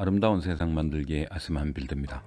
아름다운 세상 만들기의 아스만 빌드입니다.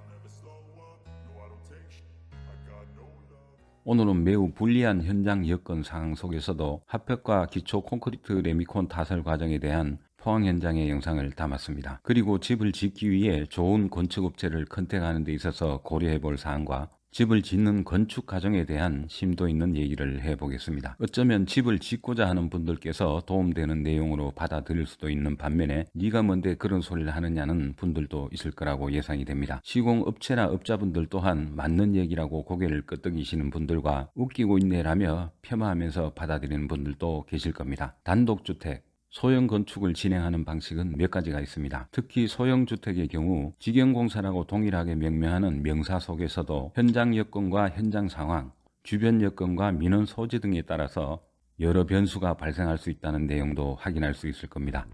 오늘은 매우 불리한 현장 여건 상황 속에서도 합격과 기초 콘크리트 레미콘 타설 과정에 대한 포항 현장의 영상을 담았습니다. 그리고 집을 짓기 위해 좋은 건축업체를 컨택하는 데 있어서 고려해 볼 사항과 집을 짓는 건축 과정에 대한 심도 있는 얘기를 해보겠습니다. 어쩌면 집을 짓고자 하는 분들께서 도움되는 내용으로 받아들일 수도 있는 반면에 네가 뭔데 그런 소리를 하느냐는 분들도 있을 거라고 예상이 됩니다. 시공업체나 업자분들 또한 맞는 얘기라고 고개를 끄덕이시는 분들과 웃기고 있네라며 폄하하면서 받아들이는 분들도 계실 겁니다. 단독주택, 소형 건축을 진행하는 방식은 몇 가지가 있습니다. 특히 소형 주택의 경우 직영공사라고 동일하게 명명하는 명사 속에서도 현장 여건과 현장 상황, 주변 여건과 민원 소지 등에 따라서 여러 변수가 발생할 수 있다는 내용도 확인할 수 있을 겁니다.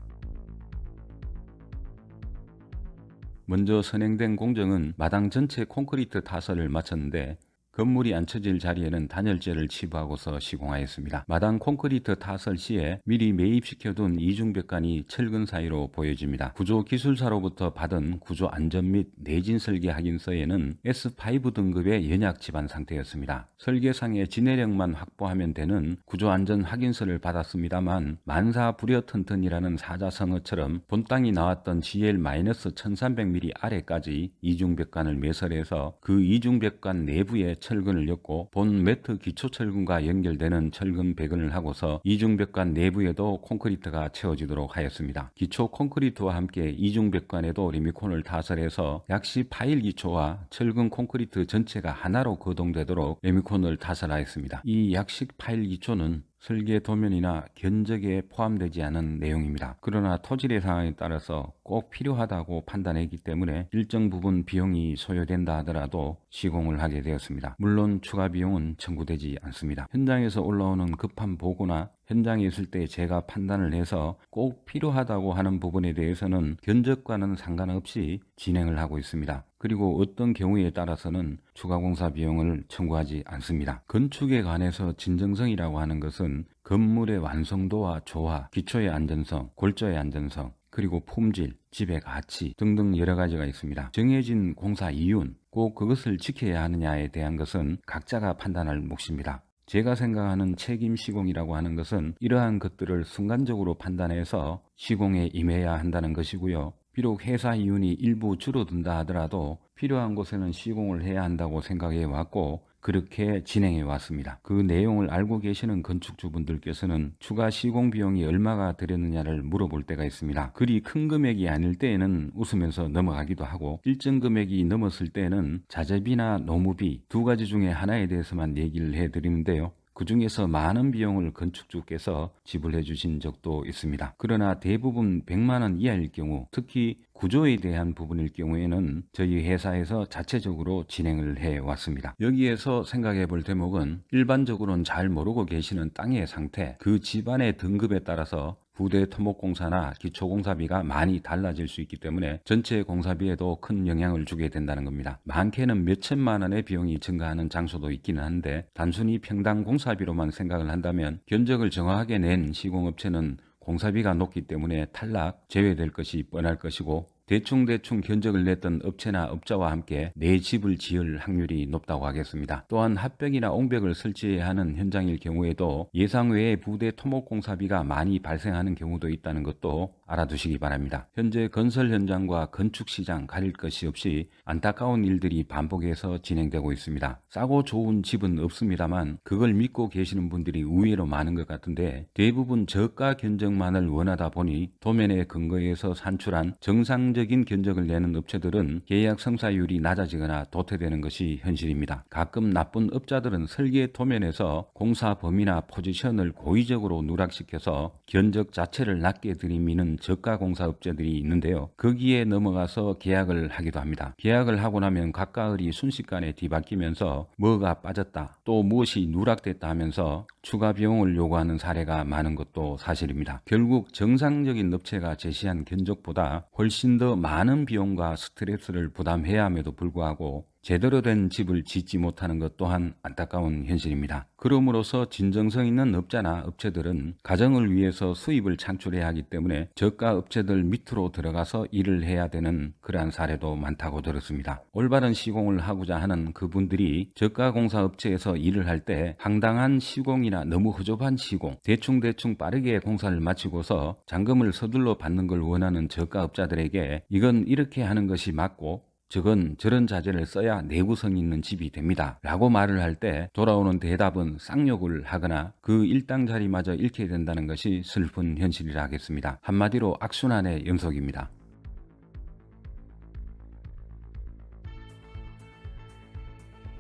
먼저 선행된 공정은 마당 전체 콘크리트 타설을 마쳤는데 건물이 앉혀질 자리에는 단열재를 치부하고서 시공하였습니다. 마당 콘크리트 타설 시에 미리 매입시켜둔 이중벽관이 철근 사이로 보여집니다. 구조 기술사로부터 받은 구조 안전 및 내진 설계 확인서에는 S5 등급의 연약 집안 상태였습니다. 설계상의 진해력만 확보하면 되는 구조 안전 확인서를 받았습니다만 만사 불여 튼튼이라는 사자성어처럼 본 땅이 나왔던 GL-1300mm 아래까지 이중벽관을 매설해서 그 이중벽관 내부에 철근을 엮고 본 매트 기초 철근과 연결되는 철근 배근을 하고서 이중벽관 내부에도 콘크리트가 채워지도록 하였습니다. 기초 콘크리트와 함께 이중벽관에도 리미콘을 타설해서 약시 파일 기초와 철근 콘크리트 전체가 하나로 거동되도록 레미콘을 타설하였습니다. 이 약식 파일 기초는 설계 도면이나 견적에 포함되지 않은 내용입니다. 그러나 토질의 상황에 따라서 꼭 필요하다고 판단했기 때문에 일정 부분 비용이 소요된다 하더라도 시공을 하게 되었습니다. 물론 추가 비용은 청구되지 않습니다. 현장에서 올라오는 급한 보고나 현장에 있을 때 제가 판단을 해서 꼭 필요하다고 하는 부분에 대해서는 견적과는 상관없이 진행을 하고 있습니다. 그리고 어떤 경우에 따라서는 추가 공사 비용을 청구하지 않습니다. 건축에 관해서 진정성이라고 하는 것은 건물의 완성도와 조화, 기초의 안전성, 골조의 안전성, 그리고 품질, 집의 가치 등등 여러 가지가 있습니다. 정해진 공사 이윤, 꼭 그것을 지켜야 하느냐에 대한 것은 각자가 판단할 몫입니다. 제가 생각하는 책임 시공이라고 하는 것은 이러한 것들을 순간적으로 판단해서 시공에 임해야 한다는 것이고요. 비록 회사 이윤이 일부 줄어든다 하더라도 필요한 곳에는 시공을 해야 한다고 생각해 왔고 그렇게 진행해 왔습니다. 그 내용을 알고 계시는 건축주분들께서는 추가 시공 비용이 얼마가 들였느냐를 물어볼 때가 있습니다. 그리 큰 금액이 아닐 때에는 웃으면서 넘어가기도 하고 일정 금액이 넘었을 때는 자재비나 노무비 두 가지 중에 하나에 대해서만 얘기를 해 드리는데요. 그 중에서 많은 비용을 건축주께서 지불해 주신 적도 있습니다. 그러나 대부분 100만 원 이하일 경우 특히 구조에 대한 부분일 경우에는 저희 회사에서 자체적으로 진행을 해 왔습니다. 여기에서 생각해 볼 대목은 일반적으로는 잘 모르고 계시는 땅의 상태, 그 집안의 등급에 따라서 부대 토목공사나 기초공사비가 많이 달라질 수 있기 때문에 전체 공사비에도 큰 영향을 주게 된다는 겁니다. 많게는 몇천만 원의 비용이 증가하는 장소도 있기는 한데 단순히 평당 공사비로만 생각을 한다면 견적을 정확하게 낸 시공업체는 공사비가 높기 때문에 탈락, 제외될 것이 뻔할 것이고 대충대충 견적을 냈던 업체나 업자와 함께 내 집을 지을 확률이 높다고 하겠습니다. 또한 합벽이나 옹벽을 설치해야 하는 현장일 경우에도 예상 외의 부대 토목공사비가 많이 발생하는 경우도 있다는 것도 알아두시기 바랍니다. 현재 건설 현장과 건축 시장 가릴 것이 없이 안타까운 일들이 반복해서 진행되고 있습니다. 싸고 좋은 집은 없습니다만 그걸 믿고 계시는 분들이 의외로 많은 것 같은데 대부분 저가 견적만을 원하다 보니 도면에 근거해서 산출한 정상적인 견적을 내는 업체들은 계약 성사율이 낮아지거나 도태되는 것이 현실입니다. 가끔 나쁜 업자들은 설계 도면에서 공사 범위나 포지션을 고의적으로 누락시켜서 견적 자체를 낮게 들이미는 저가 공사업체들이 있는데요. 거기에 넘어가서 계약을 하기도 합니다. 계약을 하고 나면 각 가을이 순식간에 뒤바뀌면서 뭐가 빠졌다 또 무엇이 누락됐다 하면서 추가 비용을 요구하는 사례가 많은 것도 사실입니다. 결국 정상적인 업체가 제시한 견적보다 훨씬 더 많은 비용과 스트레스를 부담해야 함에도 불구하고 제대로 된 집을 짓지 못하는 것 또한 안타까운 현실입니다. 그러므로서 진정성 있는 업자나 업체들은 가정을 위해서 수입을 창출해야 하기 때문에 저가 업체들 밑으로 들어가서 일을 해야 되는 그러한 사례도 많다고 들었습니다. 올바른 시공을 하고자 하는 그분들이 저가 공사 업체에서 일을 할 때 황당한 시공이나 너무 허접한 시공, 대충대충 빠르게 공사를 마치고서 잔금을 서둘러 받는 걸 원하는 저가 업자들에게 이건 이렇게 하는 것이 맞고 저건 저런 자재를 써야 내구성 있는 집이 됩니다. 라고 말을 할 때 돌아오는 대답은 쌍욕을 하거나 그 일당자리마저 잃게 된다는 것이 슬픈 현실이라 하겠습니다. 한마디로 악순환의 연속입니다.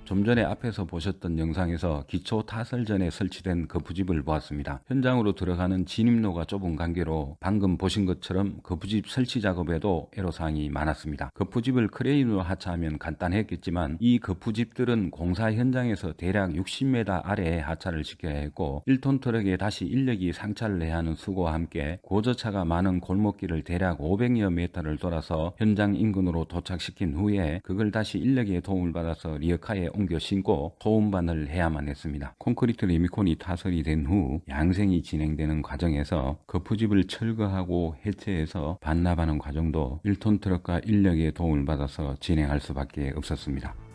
좀 전에 앞에서 보셨던 영상에서 기초 타설 전에 설치된 거푸집을 보았습니다. 현장으로 들어가는 진입로가 좁은 관계로 방금 보신 것처럼 거푸집 설치 작업에도 애로사항이 많았습니다. 거푸집을 크레인으로 하차하면 간단했겠지만 이 거푸집들은 공사 현장에서 대략 60m 아래에 하차를 시켜야 했고 1톤 트럭에 다시 인력이 상차를 해야 하는 수고와 함께 고저차가 많은 골목길을 대략 500여 미터를 돌아서 현장 인근으로 도착시킨 후에 그걸 다시 인력의 도움을 받아서 리어카에 옮겨 신고 소음반을 해야만 했습니다. 콘크리트 리미콘이 타설이 된 후 양생이 진행되는 과정에서 거푸집을 철거하고 해체해서 반납하는 과정도 1톤 트럭과 인력의 도움을 받아서 진행할 수밖에 없었습니다.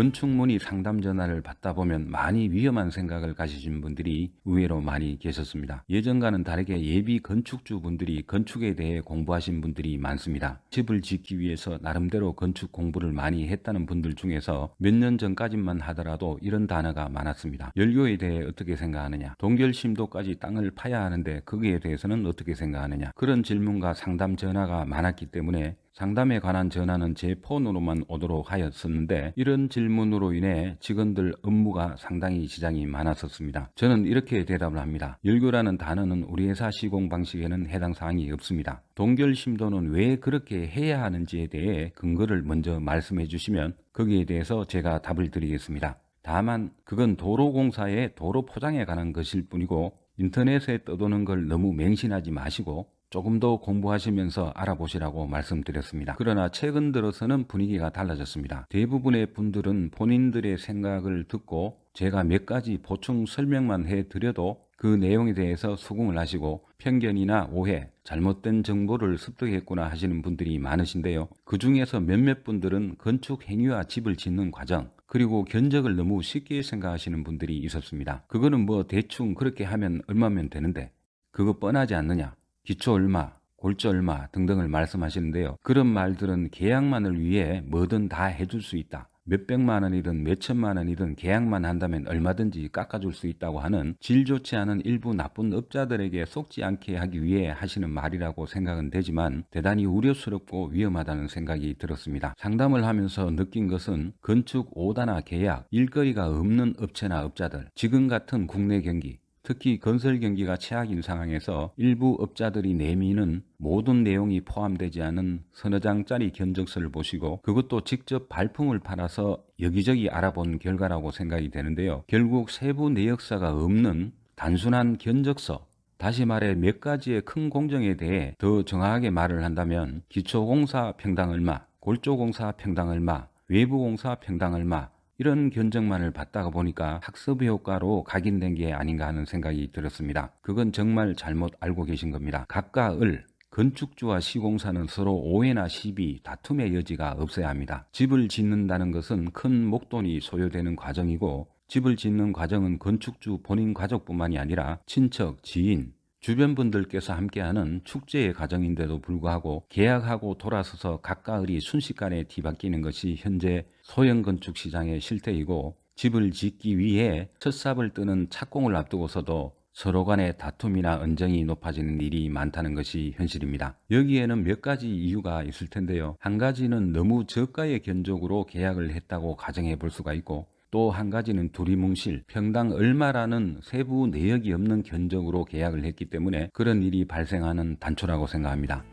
건축문의 상담 전화를 받다 보면 많이 위험한 생각을 가지신 분들이 의외로 많이 계셨습니다. 예전과는 다르게 예비 건축주 분들이 건축에 대해 공부하신 분들이 많습니다. 집을 짓기 위해서 나름대로 건축 공부를 많이 했다는 분들 중에서 몇 년 전까지만 하더라도 이런 단어가 많았습니다. 연료에 대해 어떻게 생각하느냐? 동결심도까지 땅을 파야 하는데 거기에 대해서는 어떻게 생각하느냐? 그런 질문과 상담 전화가 많았기 때문에 상담에 관한 전화는 제 폰으로만 오도록 하였었는데 이런 질문으로 인해 직원들 업무가 상당히 지장이 많았었습니다. 저는 이렇게 대답을 합니다. 열교라는 단어는 우리 회사 시공 방식에는 해당 사항이 없습니다. 동결 심도는 왜 그렇게 해야 하는지에 대해 근거를 먼저 말씀해 주시면 거기에 대해서 제가 답을 드리겠습니다. 다만 그건 도로공사의 도로 포장에 관한 것일 뿐이고 인터넷에 떠도는 걸 너무 맹신하지 마시고 조금 더 공부하시면서 알아보시라고 말씀드렸습니다. 그러나 최근 들어서는 분위기가 달라졌습니다. 대부분의 분들은 본인들의 생각을 듣고 제가 몇 가지 보충 설명만 해드려도 그 내용에 대해서 수긍을 하시고 편견이나 오해, 잘못된 정보를 습득했구나 하시는 분들이 많으신데요. 그 중에서 몇몇 분들은 건축 행위와 집을 짓는 과정, 그리고 견적을 너무 쉽게 생각하시는 분들이 있었습니다. 그거는 뭐 대충 그렇게 하면 얼마면 되는데, 그거 뻔하지 않느냐? 기초 얼마, 골조 얼마 등등을 말씀하시는데요. 그런 말들은 계약만을 위해 뭐든 다 해줄 수 있다. 몇백만 원이든 몇천만 원이든 계약만 한다면 얼마든지 깎아줄 수 있다고 하는 질 좋지 않은 일부 나쁜 업자들에게 속지 않게 하기 위해 하시는 말이라고 생각은 되지만 대단히 우려스럽고 위험하다는 생각이 들었습니다. 상담을 하면서 느낀 것은 건축 오다나 계약, 일거리가 없는 업체나 업자들, 지금 같은 국내 경기, 특히 건설 경기가 최악인 상황에서 일부 업자들이 내미는 모든 내용이 포함되지 않은 서너 장짜리 견적서를 보시고 그것도 직접 발품을 팔아서 여기저기 알아본 결과라고 생각이 되는데요. 결국 세부 내역사가 없는 단순한 견적서 다시 말해 몇 가지의 큰 공정에 대해 더 정확하게 말을 한다면 기초공사 평당 얼마, 골조공사 평당 얼마, 외부공사 평당 얼마 이런 견적만을 받다가 보니까 학습 효과로 각인된 게 아닌가 하는 생각이 들었습니다. 그건 정말 잘못 알고 계신 겁니다. 각과 을, 건축주와 시공사는 서로 오해나 시비, 다툼의 여지가 없어야 합니다. 집을 짓는다는 것은 큰 목돈이 소요되는 과정이고 집을 짓는 과정은 건축주 본인 가족뿐만이 아니라 친척, 지인, 주변 분들께서 함께하는 축제의 과정인데도 불구하고 계약하고 돌아서서 각가을이 순식간에 뒤바뀌는 것이 현재 소형 건축 시장의 실태이고 집을 짓기 위해 첫 삽을 뜨는 착공을 앞두고서도 서로 간의 다툼이나 언쟁이 높아지는 일이 많다는 것이 현실입니다. 여기에는 몇 가지 이유가 있을 텐데요. 한 가지는 너무 저가의 견적으로 계약을 했다고 가정해 볼 수가 있고 또 한 가지는 두리뭉실 평당 얼마라는 세부 내역이 없는 견적으로 계약을 했기 때문에 그런 일이 발생하는 단초라고 생각합니다.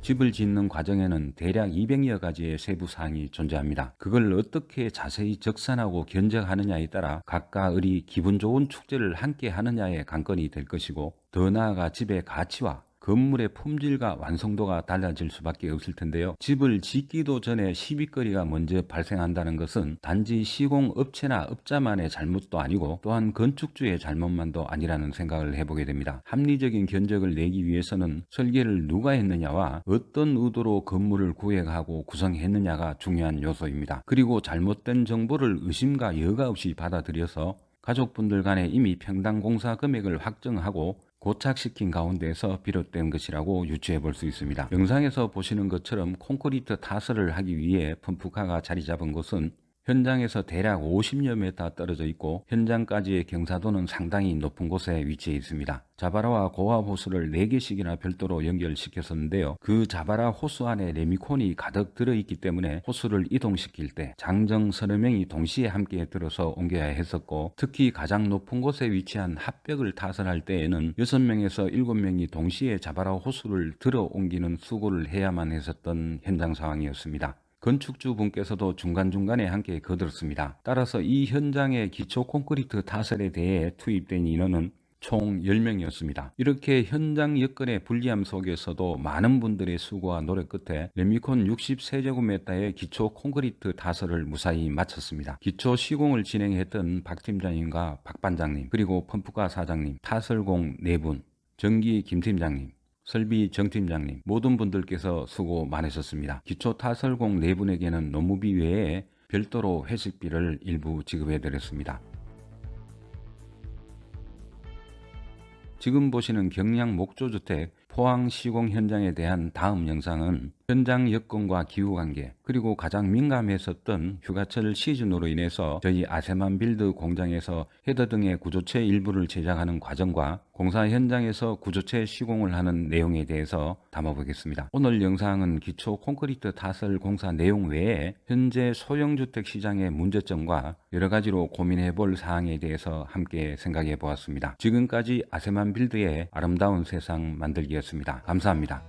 집을 짓는 과정에는 대략 200여 가지의 세부 사항이 존재합니다. 그걸 어떻게 자세히 적산하고 견적하느냐에 따라 각각 을이 기분 좋은 축제를 함께 하느냐의 관건이 될 것이고 더 나아가 집의 가치와 건물의 품질과 완성도가 달라질 수밖에 없을 텐데요. 집을 짓기도 전에 시비거리가 먼저 발생한다는 것은 단지 시공 업체나 업자만의 잘못도 아니고 또한 건축주의 잘못만도 아니라는 생각을 해보게 됩니다. 합리적인 견적을 내기 위해서는 설계를 누가 했느냐와 어떤 의도로 건물을 구획하고 구성했느냐가 중요한 요소입니다. 그리고 잘못된 정보를 의심과 여과 없이 받아들여서 가족분들 간에 이미 평당 공사 금액을 확정하고 고착시킨 가운데에서 비롯된 것이라고 유추해 볼 수 있습니다. 영상에서 보시는 것처럼 콘크리트 타설을 하기 위해 펌프카가 자리 잡은 곳은 현장에서 대략 50여 메타 떨어져 있고 현장까지의 경사도는 상당히 높은 곳에 위치해 있습니다. 자바라와 고압 호수를 4개씩이나 별도로 연결시켰었는데요. 그 자바라 호수 안에 레미콘이 가득 들어있기 때문에 호수를 이동시킬 때 장정 서너 명이 동시에 함께 들어서 옮겨야 했었고 특히 가장 높은 곳에 위치한 합벽을 타설할 때에는 6명에서 7명이 동시에 자바라 호수를 들어 옮기는 수고를 해야만 했었던 현장 상황이었습니다. 건축주 분께서도 중간중간에 함께 거들었습니다. 따라서 이 현장의 기초 콘크리트 타설에 대해 투입된 인원은 총 10명이었습니다. 이렇게 현장 여건의 불리함 속에서도 많은 분들의 수고와 노력 끝에 레미콘 60세제곱미터의 기초 콘크리트 타설을 무사히 마쳤습니다. 기초 시공을 진행했던 박 팀장님과 박 반장님, 그리고 펌프가 사장님, 타설공 4분, 전기 김 팀장님, 설비 정 팀장님 모든 분들께서 수고 많으셨습니다. 기초 타설공 네 분에게는 노무비 외에 별도로 회식비를 일부 지급해 드렸습니다. 지금 보시는 경량 목조주택 포항 시공 현장에 대한 다음 영상은 현장 여건과 기후 관계 그리고 가장 민감했었던 휴가철 시즌으로 인해서 저희 아세만 빌드 공장에서 헤더 등의 구조체 일부를 제작하는 과정과 공사 현장에서 구조체 시공을 하는 내용에 대해서 담아보겠습니다. 오늘 영상은 기초 콘크리트 타설 공사 내용 외에 현재 소형주택 시장의 문제점과 여러 가지로 고민해 볼 사항에 대해서 함께 생각해 보았습니다. 지금까지 아세만 빌드의 아름다운 세상 만들기였습니다. 감사합니다.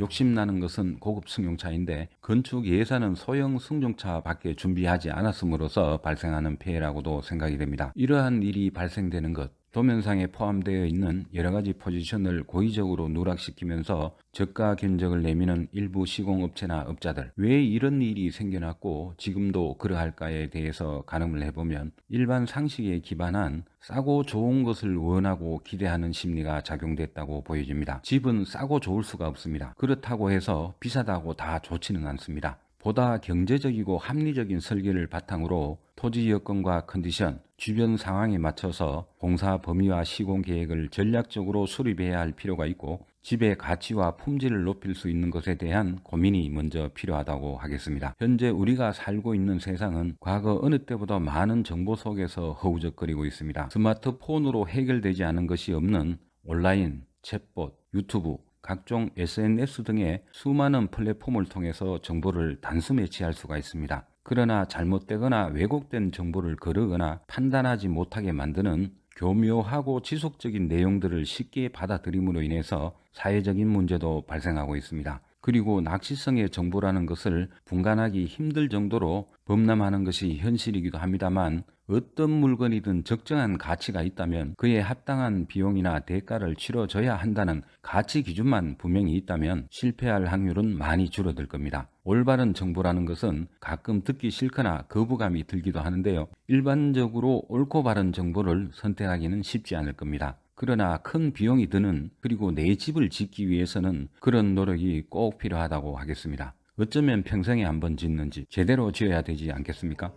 욕심나는 것은 고급 승용차인데 건축 예산은 소형 승용차 밖에 준비하지 않았음으로써 발생하는 피해라고도 생각이 됩니다. 이러한 일이 발생되는 것 도면상에 포함되어 있는 여러 가지 포지션을 고의적으로 누락시키면서 저가 견적을 내미는 일부 시공업체나 업자들 왜 이런 일이 생겨났고 지금도 그러할까에 대해서 가늠을 해보면 일반 상식에 기반한 싸고 좋은 것을 원하고 기대하는 심리가 작용됐다고 보여집니다. 집은 싸고 좋을 수가 없습니다. 그렇다고 해서 비싸다고 다 좋지는 않습니다. 보다 경제적이고 합리적인 설계를 바탕으로 토지 여건과 컨디션, 주변 상황에 맞춰서 공사 범위와 시공 계획을 전략적으로 수립해야 할 필요가 있고 집의 가치와 품질을 높일 수 있는 것에 대한 고민이 먼저 필요하다고 하겠습니다. 현재 우리가 살고 있는 세상은 과거 어느 때보다 많은 정보 속에서 허우적거리고 있습니다. 스마트폰으로 해결되지 않은 것이 없는 온라인, 챗봇, 유튜브, 각종 SNS 등의 수많은 플랫폼을 통해서 정보를 단숨 에 취할 수가 있습니다. 그러나 잘못되거나 왜곡된 정보를 거르거나 판단하지 못하게 만드는 교묘하고 지속적인 내용들을 쉽게 받아들임으로 인해서 사회적인 문제도 발생하고 있습니다. 그리고 낚시성의 정보라는 것을 분간하기 힘들 정도로 범람하는 것이 현실이기도 합니다만 어떤 물건이든 적정한 가치가 있다면 그에 합당한 비용이나 대가를 치러줘야 한다는 가치 기준만 분명히 있다면 실패할 확률은 많이 줄어들 겁니다. 올바른 정보라는 것은 가끔 듣기 싫거나 거부감이 들기도 하는데요. 일반적으로 옳고 바른 정보를 선택하기는 쉽지 않을 겁니다. 그러나 큰 비용이 드는 그리고 내 집을 짓기 위해서는 그런 노력이 꼭 필요하다고 하겠습니다. 어쩌면 평생에 한 번 짓는지 제대로 지어야 되지 않겠습니까?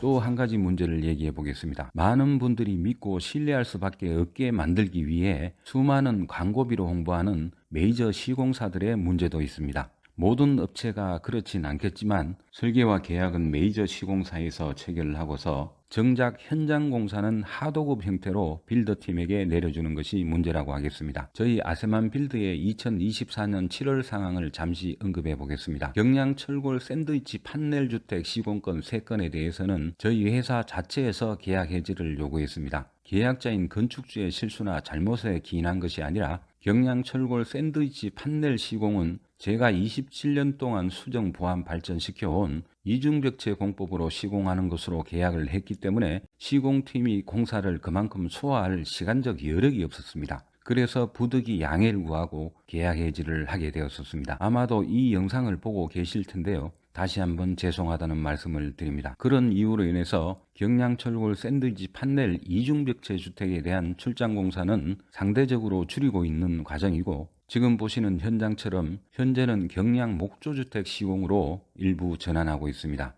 또 한 가지 문제를 얘기해 보겠습니다. 많은 분들이 믿고 신뢰할 수밖에 없게 만들기 위해 수많은 광고비로 홍보하는 메이저 시공사들의 문제도 있습니다. 모든 업체가 그렇진 않겠지만 설계와 계약은 메이저 시공사에서 체결을 하고서 정작 현장 공사는 하도급 형태로 빌더팀에게 내려주는 것이 문제라고 하겠습니다. 저희 아세만 빌드의 2024년 7월 상황을 잠시 언급해 보겠습니다. 경량 철골 샌드위치 판넬 주택 시공권 3건에 대해서는 저희 회사 자체에서 계약 해지를 요구했습니다. 계약자인 건축주의 실수나 잘못에 기인한 것이 아니라 경량 철골 샌드위치 판넬 시공은 제가 27년 동안 수정 보완 발전시켜온 이중벽체 공법으로 시공하는 것으로 계약을 했기 때문에 시공팀이 공사를 그만큼 소화할 시간적 여력이 없었습니다. 그래서 부득이 양해를 구하고 계약 해지를 하게 되었었습니다. 아마도 이 영상을 보고 계실 텐데요. 다시 한번 죄송하다는 말씀을 드립니다. 그런 이유로 인해서 경량철골 샌드위치 판넬 이중벽체 주택에 대한 출장 공사는 상대적으로 줄이고 있는 과정이고 지금 보시는 현장처럼 현재는 경량 목조주택 시공으로 일부 전환하고 있습니다.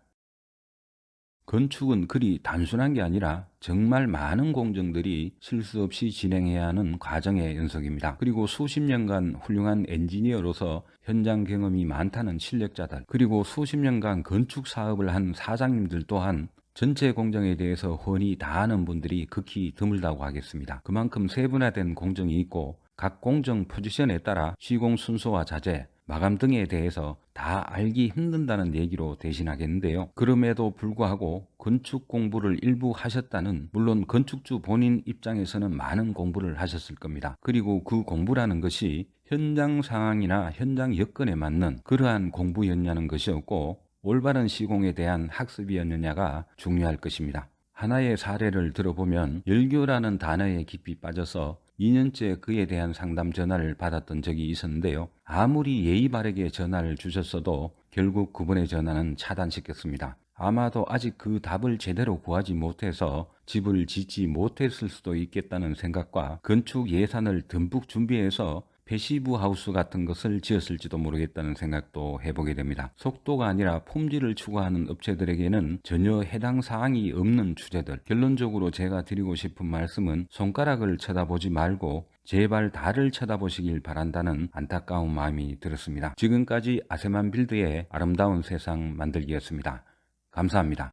건축은 그리 단순한 게 아니라 정말 많은 공정들이 실수 없이 진행해야 하는 과정의 연속입니다. 그리고 수십 년간 훌륭한 엔지니어로서 현장 경험이 많다는 실력자들, 그리고 수십 년간 건축 사업을 한 사장님들 또한 전체 공정에 대해서 훤히 다 아는 분들이 극히 드물다고 하겠습니다. 그만큼 세분화된 공정이 있고 각 공정 포지션에 따라 시공 순서와 자재, 마감 등에 대해서 다 알기 힘든다는 얘기로 대신하겠는데요. 그럼에도 불구하고 건축 공부를 일부 하셨다는 물론 건축주 본인 입장에서는 많은 공부를 하셨을 겁니다. 그리고 그 공부라는 것이 현장 상황이나 현장 여건에 맞는 그러한 공부였냐는 것이었고 올바른 시공에 대한 학습이었느냐가 중요할 것입니다. 하나의 사례를 들어보면 열교라는 단어에 깊이 빠져서 2년째 그에 대한 상담 전화를 받았던 적이 있었는데요. 아무리 예의 바르게 전화를 주셨어도 결국 그분의 전화는 차단시켰습니다. 아마도 아직 그 답을 제대로 구하지 못해서 집을 짓지 못했을 수도 있겠다는 생각과 건축 예산을 듬뿍 준비해서 패시브 하우스 같은 것을 지었을지도 모르겠다는 생각도 해보게 됩니다. 속도가 아니라 품질을 추구하는 업체들에게는 전혀 해당 사항이 없는 주제들. 결론적으로 제가 드리고 싶은 말씀은 손가락을 쳐다보지 말고 제발 달을 쳐다보시길 바란다는 안타까운 마음이 들었습니다. 지금까지 아세만 빌드의 아름다운 세상 만들기였습니다. 감사합니다.